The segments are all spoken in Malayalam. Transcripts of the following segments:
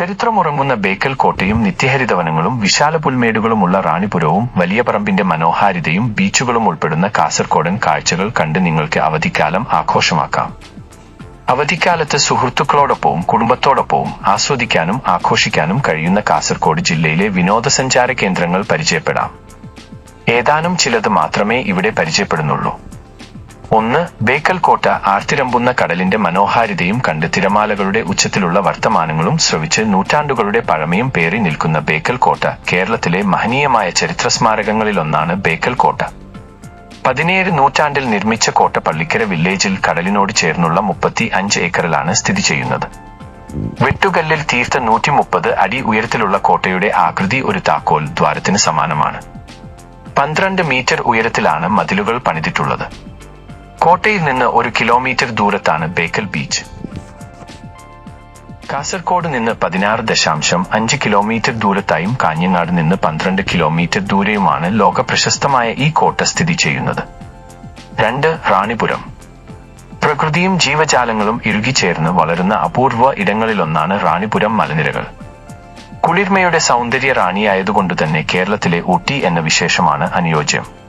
ചരിത്രമുറങ്ങുന്ന ബേക്കൽ കോട്ടയും നിത്യഹരിതവനങ്ങളും വിശാല പുൽമേടുകളുമുള്ള റാണിപുരവും വലിയ പറമ്പിന്റെ മനോഹാരിതയും ബീച്ചുകളും ഉൾപ്പെടുന്ന കാസർകോടൻ കാഴ്ചകൾ കണ്ട് നിങ്ങൾക്ക് അവധിക്കാലം ആഘോഷമാക്കാം. അവധിക്കാലത്ത് സുഹൃത്തുക്കളോടൊപ്പവും കുടുംബത്തോടൊപ്പവും ആസ്വദിക്കാനും ആഘോഷിക്കാനും കഴിയുന്ന കാസർകോട് ജില്ലയിലെ വിനോദസഞ്ചാര കേന്ദ്രങ്ങൾ പരിചയപ്പെടാം. ഏതാനും ചിലത് മാത്രമേ ഇവിടെ പരിചയപ്പെടുന്നുള്ളൂ. ഒന്ന് ബേക്കൽ കോട്ട ആർത്തിരമ്പുന്ന കടലിന്റെ മനോഹാരിതയും കണ്ട് തിരമാലകളുടെ ഉച്ചത്തിലുള്ള വർത്തമാനങ്ങളും ശ്രവിച്ച് നൂറ്റാണ്ടുകളുടെ പഴമയും പേറി നിൽക്കുന്ന ബേക്കൽ കോട്ട കേരളത്തിലെ മഹനീയമായ ചരിത്ര സ്മാരകങ്ങളിലൊന്നാണ് ബേക്കൽ കോട്ട പതിനേഴ് നൂറ്റാണ്ടിൽ നിർമ്മിച്ച കോട്ട പള്ളിക്കര വില്ലേജിൽ കടലിനോട് ചേർന്നുള്ള മുപ്പത്തി അഞ്ച് ഏക്കറിലാണ് സ്ഥിതി ചെയ്യുന്നത്. വെട്ടുകല്ലിൽ തീർത്ത നൂറ്റി മുപ്പത് അടി ഉയരത്തിലുള്ള കോട്ടയുടെ ആകൃതി ഒരു താക്കോൽ ദ്വാരത്തിന് സമാനമാണ്. പന്ത്രണ്ട് മീറ്റർ ഉയരത്തിലാണ് മതിലുകൾ പണിതിട്ടുള്ളത്. കോട്ടയിൽ നിന്ന് ഒരു കിലോമീറ്റർ ദൂരത്താണ് ബേക്കൽ ബീച്ച്. കാസർഗോഡ് നിന്ന് പതിനാറ് ദശാംശം അഞ്ച് കിലോമീറ്റർ ദൂരത്തായും കാഞ്ഞങ്ങാട് നിന്ന് പന്ത്രണ്ട് കിലോമീറ്റർ ദൂരെയുമാണ് ലോക പ്രശസ്തമായ ഈ കോട്ട സ്ഥിതി ചെയ്യുന്നത്. രണ്ട് റാണിപുരം. പ്രകൃതിയും ജീവജാലങ്ങളും ഇറുകിച്ചേർന്ന് വളരുന്ന അപൂർവ ഇടങ്ങളിലൊന്നാണ് റാണിപുരം മലനിരകൾ. കുളിർമയുടെ സൗന്ദര്യ റാണിയായതുകൊണ്ട് തന്നെ കേരളത്തിലെ ഊട്ടി എന്ന വിശേഷമാണ് അനുയോജ്യം.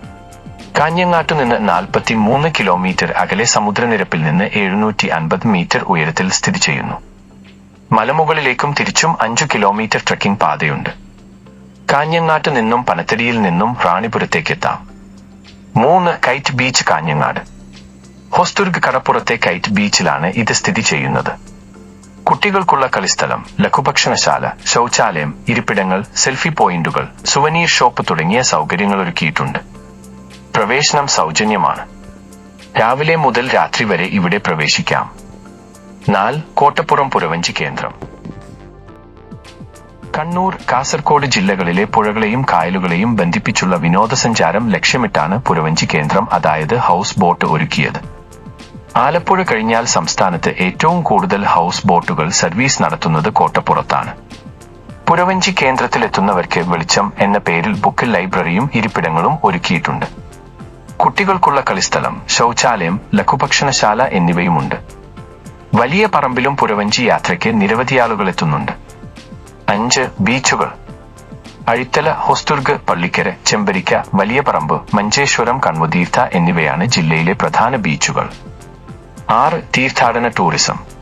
കാഞ്ഞങ്ങാട്ടു നിന്ന് നാൽപ്പത്തി മൂന്ന് കിലോമീറ്റർ അകലെ സമുദ്രനിരപ്പിൽ നിന്ന് എഴുന്നൂറ്റി അൻപത് മീറ്റർ ഉയരത്തിൽ സ്ഥിതി ചെയ്യുന്നു. മലമുകളിലേക്കും തിരിച്ചും അഞ്ചു കിലോമീറ്റർ ട്രക്കിംഗ് പാതയുണ്ട്. കാഞ്ഞങ്ങാട്ട് നിന്നും പനത്തടിയിൽ നിന്നും റാണിപുരത്തേക്ക് എത്താം. മൂന്ന് കൈറ്റ് ബീച്ച് കാഞ്ഞങ്ങാട്. ഹോസ്തുർഗ് കടപ്പുറത്തെ കൈറ്റ് ബീച്ചിലാണ് ഇത് സ്ഥിതി ചെയ്യുന്നത്. കുട്ടികൾക്കുള്ള കളിസ്ഥലം ലഘുഭക്ഷണശാല ശൗചാലയം ഇരിപ്പിടങ്ങൾ സെൽഫി പോയിന്റുകൾ സുവനീർ ഷോപ്പ് തുടങ്ങിയ സൗകര്യങ്ങൾ ഒരുക്കിയിട്ടുണ്ട്. പ്രവേശനം സൗജന്യമാണ്. രാവിലെ മുതൽ രാത്രി വരെ ഇവിടെ പ്രവേശിക്കാം. നാൽ കോട്ടപ്പുറം പുരവഞ്ചി കേന്ദ്രം. കണ്ണൂർ കാസർകോട് ജില്ലകളിലെ പുഴകളെയും കായലുകളെയും ബന്ധിപ്പിച്ചുള്ള വിനോദസഞ്ചാരം ലക്ഷ്യമിട്ടാണ് പുരവഞ്ചി കേന്ദ്രം അതായത് ഹൗസ് ബോട്ട് ഒരുക്കിയത്. ആലപ്പുഴ കഴിഞ്ഞാൽ സംസ്ഥാനത്ത് ഏറ്റവും കൂടുതൽ ഹൗസ് ബോട്ടുകൾ സർവീസ് നടത്തുന്നത് കോട്ടപ്പുറത്താണ്. പുരവഞ്ചി കേന്ദ്രത്തിലെത്തുന്നവർക്ക് വെളിച്ചം എന്ന പേരിൽ ബുക്ക് ലൈബ്രറിയും ഇരിപ്പിടങ്ങളും ഒരുക്കിയിട്ടുണ്ട്. കുട്ടികൾക്കുള്ള കളിസ്ഥലം ശൗചാലയം ലഘുഭക്ഷണശാല എന്നിവയുമുണ്ട്. വലിയ പറമ്പിലും പുരവഞ്ചി യാത്രയ്ക്ക് നിരവധി ആളുകൾ എത്തുന്നുണ്ട്. അഞ്ച് ബീച്ചുകൾ. അഴിത്തല ഹൊസ്തുർഗ് പള്ളിക്കര ചെമ്പരിക്ക വലിയ പറമ്പ് മഞ്ചേശ്വരം കൺമുതീർത്ഥ എന്നിവയാണ് ജില്ലയിലെ പ്രധാന ബീച്ചുകൾ. ആറ് തീർത്ഥാടന ടൂറിസം.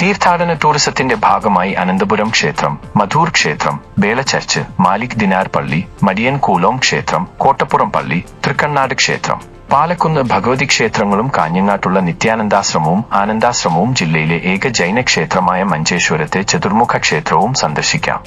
തീർത്ഥാടന ടൂറിസത്തിന്റെ ഭാഗമായി അനന്തപുരം ക്ഷേത്രം മധൂർ ക്ഷേത്രം ബേളചർച്ച് മാലിക് ദിനാർ പള്ളി മടിയൻ കൂലോം ക്ഷേത്രം കോട്ടപ്പുറം പള്ളി തൃക്കണ്ണാട് ക്ഷേത്രം. പാലക്കുന്ന് ഭഗവതി ക്ഷേത്രങ്ങളും കാഞ്ഞങ്ങാട്ടുള്ള നിത്യാനന്ദാശ്രമവും ആനന്ദാശ്രമവും ജില്ലയിലെ ഏക ജൈന ക്ഷേത്രമായ മഞ്ചേശ്വരത്തെ ചതുർമുഖ ക്ഷേത്രവും സന്ദർശിക്കാം.